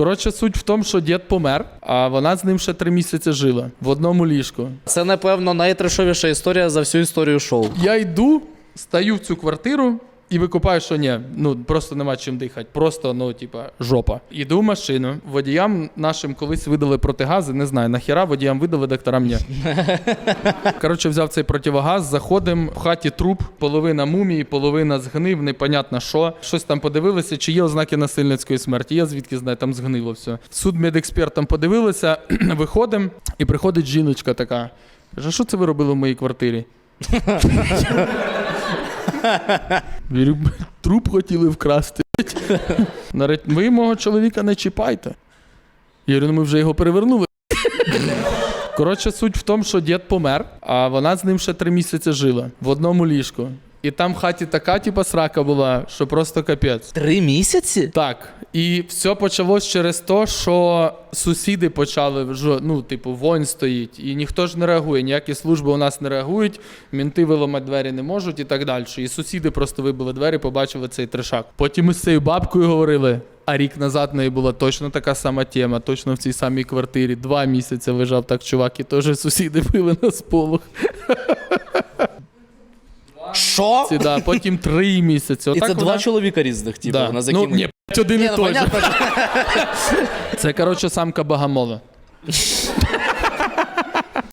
Коротше, суть в тому, що дід помер, а вона з ним ще три місяці жила в одному ліжку. Це, напевно, найтрешовіша історія за всю історію шоу. Я йду, стаю в цю квартиру і викупаю, що ні, ну просто нема чим дихати. Просто, ну, типа, жопа. Іду в машину. Водіям нашим колись видали протигази, не знаю, нахіра водіям видали, докторам ні. Коротше, взяв цей противогаз, заходимо, в хаті труп, половина мумії, половина згнив, непонятно що. Щось там подивилися, чи є ознаки насильницької смерті. Я звідки знаю, там згнило все. Суд медекспертам подивилися, виходимо, і приходить жіночка така. Каже, що це ви робили в моїй квартирі? Труп хотіли вкрасти. Навіть ви мого чоловіка не чіпайте. Я говорю, ну ми вже його перевернули. Коротше, суть в тому, що дід помер, а вона з ним ще три місяці жила в одному ліжку. І там в хаті така, типа, срака була, що просто капець. Три місяці? Так. І все почалось через те, що сусіди почали вже, ну, типу, вонь стоїть, і ніхто ж не реагує, ніякі служби у нас не реагують, мінти виламати двері не можуть і так далі. І сусіди просто вибили двері, побачили цей трешак. Потім ми з цією бабкою говорили. А рік назад в неї була точно така сама тема, точно в цій самій квартирі. Два місяці лежав так чувак, і теж сусіди били на сполох. Що? Ці, да, потім три місяці. І це вона- два чоловіка різних, типу, да. на Ну, закину. ні, один і ну, той. же. Це, коротше, самка богомола.